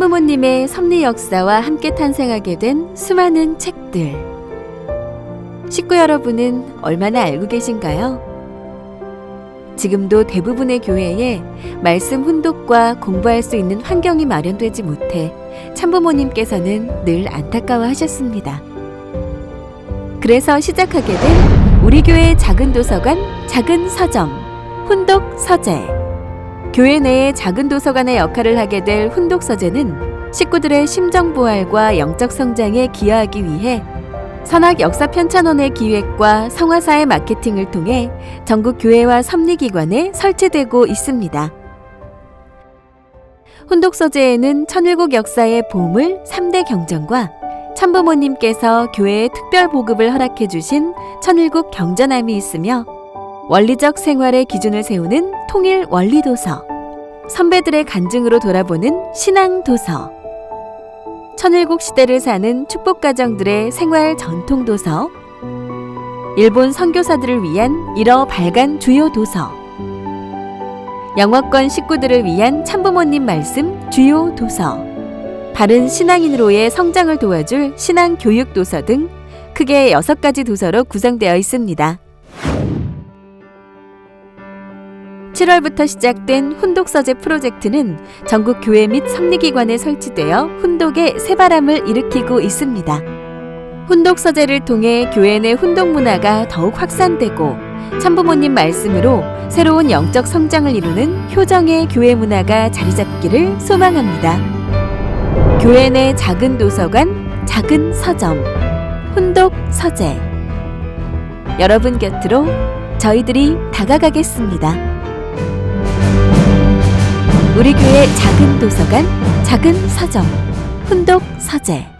참부모님의 섭리 역사와 함께 탄생하게 된 수많은 책들. 식구 여러분은 얼마나 알고 계신가요? 지금도 대부분의 교회에 말씀 훈독과 공부할 수 있는 환경이 마련되지 못해 참부모님께서는 늘 안타까워 하셨습니다. 그래서 시작하게 된 우리 교회 작은 도서관, 작은 서점, 훈독 서재. 교회 내에 작은 도서관의 역할을 하게 될 훈독 서재는 식구들의 심정 보활과 영적 성장에 기여하기 위해 선악 역사 편찬원의 기획과 성화사의 마케팅을 통해 전국 교회와 섭리기관에 설치되고 있습니다. 훈독 서재에는 천일국 역사의 보물 3대 경전과 참부모님께서 교회에 특별 보급을 허락해 주신 천일국 경전함이 있으며 원리적 생활의 기준을 세우는 통일 원리 도서, 선배들의 간증으로 돌아보는 신앙 도서, 천일국 시대를 사는 축복 가정들의 생활 전통 도서, 일본 선교사들을 위한 일어 발간 주요 도서, 영어권 식구들을 위한 참부모님 말씀 주요 도서, 바른 신앙인으로의 성장을 도와줄 신앙 교육 도서 등 크게 여섯 가지 도서로 구성되어 있습니다. 7월부터 시작된 훈독서재 프로젝트는 전국 교회 및 섭리기관에 설치되어 훈독의 새바람을 일으키고 있습니다. 훈독서재를 통해 교회 내 훈독 문화가 더욱 확산되고 참부모님 말씀으로 새로운 영적 성장을 이루는 효정의 교회 문화가 자리 잡기를 소망합니다. 교회 내 작은 도서관, 작은 서점, 훈독 서재. 여러분 곁으로 저희들이 다가가겠습니다. 우리 교회 작은 도서관, 작은 서점, 훈독 서재.